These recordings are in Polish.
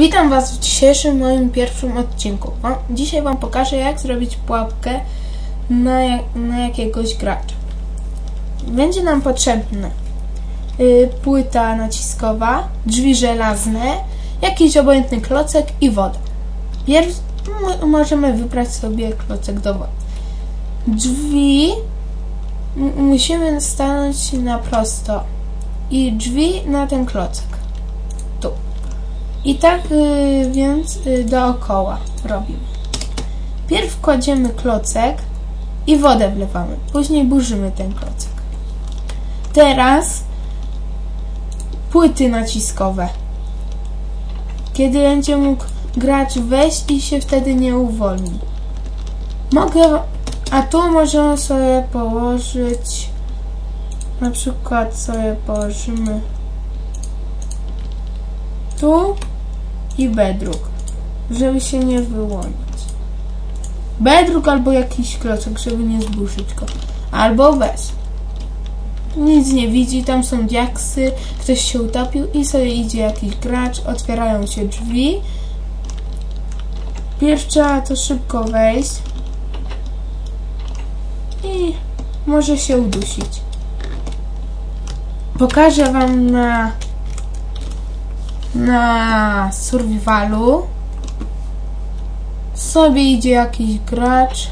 Witam Was w dzisiejszym moim pierwszym odcinku. Dzisiaj Wam pokażę, jak zrobić pułapkę na, na jakiegoś gracza. Będzie nam potrzebne y, płyta naciskowa, drzwi żelazne, jakiś obojętny klocek i woda. Pierw możemy wybrać sobie klocek do wody. Drzwi musimy stanąć na prosto i drzwi na ten klocek. I tak y, więc y, dookoła robimy. Pierw kładziemy klocek i wodę wlewamy. Później burzymy ten klocek. Teraz płyty naciskowe. Kiedy będzie mógł gracz wejść i się wtedy nie uwolni. Mogę, a tu możemy sobie położyć na przykład sobie położymy tu i bedrock, żeby się nie wyłonić. Bedrock albo jakiś klocek, żeby nie zburzyć go. Albo bez. Nic nie widzi, tam są diaksy, ktoś się utopił i sobie idzie jakiś gracz, otwierają się drzwi. Pierw trzeba to szybko wejść i może się udusić. Pokażę Wam na na survivalu sobie idzie jakiś gracz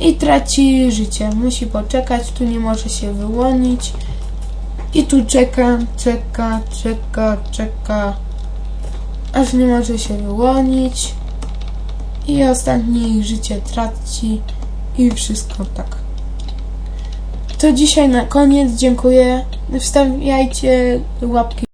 i traci życie. Musi poczekać, tu nie może się wyłonić i tu czeka, czeka, czeka, czeka aż nie może się wyłonić i ostatnie ich życie traci i wszystko tak. To dzisiaj na koniec. Dziękuję. Wstawiajcie łapki